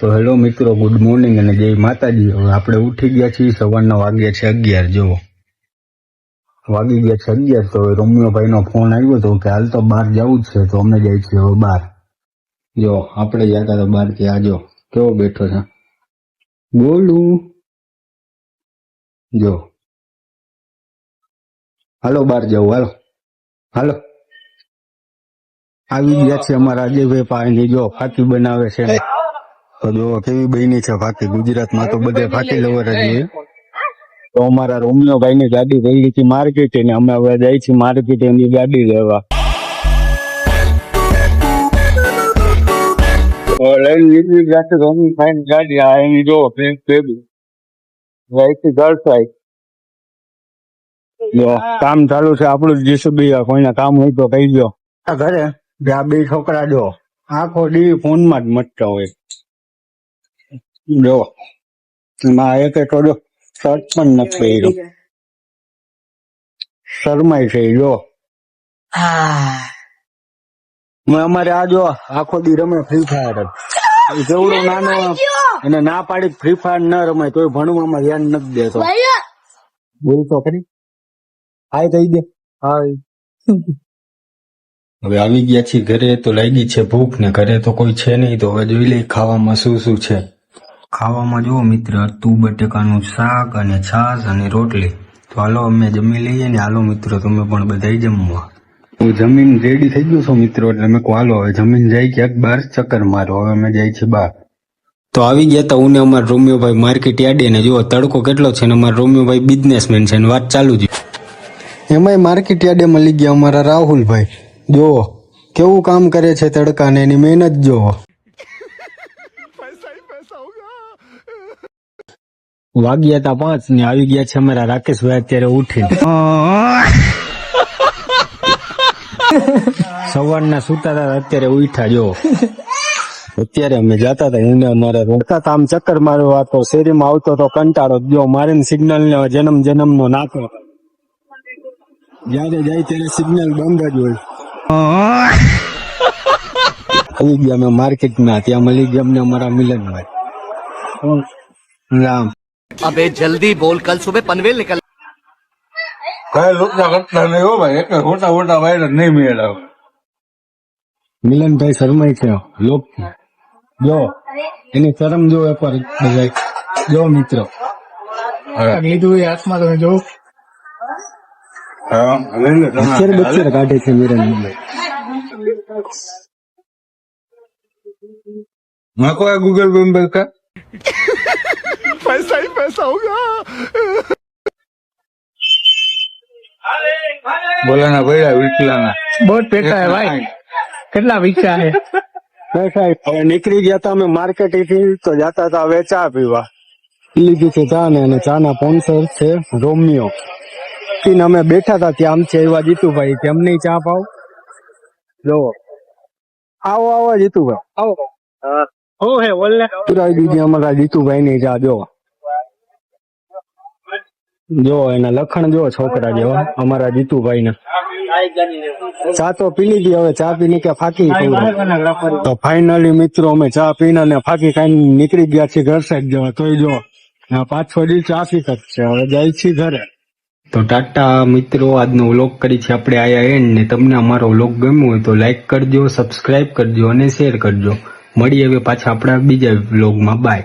તો હેલો મિત્રો good morning અને જય માતાજી. હવે આપણે ઉઠી ગયા છીએ, સવારના વાગ્યા છે અગિયાર, જુઓ. વાગી ગયા છે અગિયાર, તો હવે રોમિયોભાઈ નો ફોન આવ્યો હતો કે હાલ તો બહાર જવું જ છે, તો અમે જાય છીએ હવે બહાર. જો, આપણે જતા તો બહાર કે આજો કેવો બેઠો છે? બોલું. જો. હાલો, બહાર જવું, હાલો. હાલો. આવી ગયા છે અમારા અજયભાઈ પાસેની જો ફાકી બનાવે છે. જો કેવી બની છે ફાકી ગુજરાતમાં તો બધે ફાકી લવર જ હોય. તો અમારા રોમિયોભાઈ ની ગાડી ગઈ હતી માર્કેટ ને અમે હવે જાય છીએ માર્કેટ એની ગાડી લેવા. લઈને નીકળી ગયા છે રોમિયોભાઈ ની ગાડી આ એની જો ફ્રેન્ડ જાય ઘર સાઈડ જો કામ ચાલુ છે આપણું જીસીબી કોઈના કામ હોય તો કહી દો આ ઘરે આ બે છોકરા જો આખો દી ફોનમાં જ મટતા હોય. જો એમાં એક થોડો શર્ટ પણ નથી પહેર્યો. શરમાય છે જો અમારે આ જો આખો દી રમે ફ્રી ફાયર જ જેવડો નાનો એને ના પાડી ફ્રી ફાયર ન રમાય તોય ભણવામાં ધ્યાન નથી દેતો. બોલ તો ખરી. હાય કહી દે હાય. હવે આવી ગયા છીએ ઘરે તો લાગી છે ભૂખ ને ઘરે તો કોઈ છે નહીં તો હવે જોઈ લઈ ખાવામાં શું શું છે. ખાવામાં જુઓ મિત્ર તું બટેકાનું શાક અને છાશ અને રોટલી. તો હાલો અમે જમી લઈએ ને હાલો મિત્રો તમે પણ બધા જમવા. હું જમીન રેડી થઈ ગયો છું મિત્રો એટલે મેં કહો હાલો હવે જમીન જાય ક્યાંક બહાર ચક્કર મારો હવે અમે જાય છીએ બહાર. તો આવી ગયા હતા હું ને અમારા રોમિયોભાઈ માર્કેટ યાર્ડે ને જુઓ તડકો કેટલો છે ને અમારા રોમિયોભાઈ બિઝનેસમેન છે ને વાત ચાલુ જ. એમાંય માર્કેટ યાર્ડે મળી ગયા અમારા રાહુલભાઈ. જુઓ કેવું કામ કરે છે તડકાને એની મહેનત જુઓ. વાગ્યા તા પાંચ ને આવી ગયા છે અમારા રાકેશભાઈ અત્યારે ઉઠી સવારના સુતા હતા અત્યારે ઉઠા જો. અત્યારે અમે જતા હતા એને અમારે રોકતા હતા આમ ચક્કર મારવા તો શેરીમાં આવતો તો કંટાળો જો મારે સિગ્નલ ને જન્મ જન્મ નો નાખો જયારે જાય ત્યારે સિગ્નલ બંધ જ હોય. આવી ગયા અમે માર્કેટમાં ત્યાં મળી ગયા અમને અમારા મિલનભાઈ. રામ. अबे जल्दी बोल कल सुबह पनवेल निकल કઈ લોચા કરતા નહીં હો ભાઈ એક ખોટા ખોટા વાયરસ નહીં મેળવ મિલનભાઈ શર્માય છે લોક જો એની શરમ જો એકવાર બધા જો મિત્રો લીધું એ હાથમાં તમે જો હા હવે ને તમે બચ્ચર બચ્ચર કાઢે છે મિલનભાઈ નાખો આ ગૂગલ પે પર કા पैसा ही पैसा होगा બોલાના પૈડા વિકલાના બહુ પેટા હે ભાઈ કેટલા વિકા હે ના સાહેબ હવે નીકળી ગયા હતા અમે માર્કેટ થી તો જતા હતા હવે ચા પીવા પી લીધી છે ચા ને અને ચા ના સ્પોન્સર છે રોમિયો પીને અમે બેઠા હતા ત્યાં આમ છે એવા જીતુભાઈ તેમ નહીં ચા પાવ જો આવો આવો જીતુભાઈ આવો ઓ હે બોલને પુરાવી દીધી અમારા જીતુભાઈ ની ચા જો જો એના લખણ જો છોકરા જેવા. અમારા જીતુભાઈ ને ચા તો પી લીધી હવે ચા પીને કે ફાકી તો ફાઇનલી મિત્રો અમે ચા પીને અને ફાકી ખાઈને નીકળી ગયા છીએ ઘર સાઈડ જવા. તોય જો આ પાંચ ચા ટ્રાફિક છે. હવે જાય છીએ ઘરે. તો ટાટા મિત્રો આજનો વ્લોગ કરી છે આપણે આયા એન્ડ ને. તમને અમારો વ્લોગ ગમ્યો હોય તો લાઈક કરજો સબસ્ક્રાઇબ કરજો અને શેર કરજો. મળીએ હવે પાછા આપણા બીજા વ્લોગમાં. બાય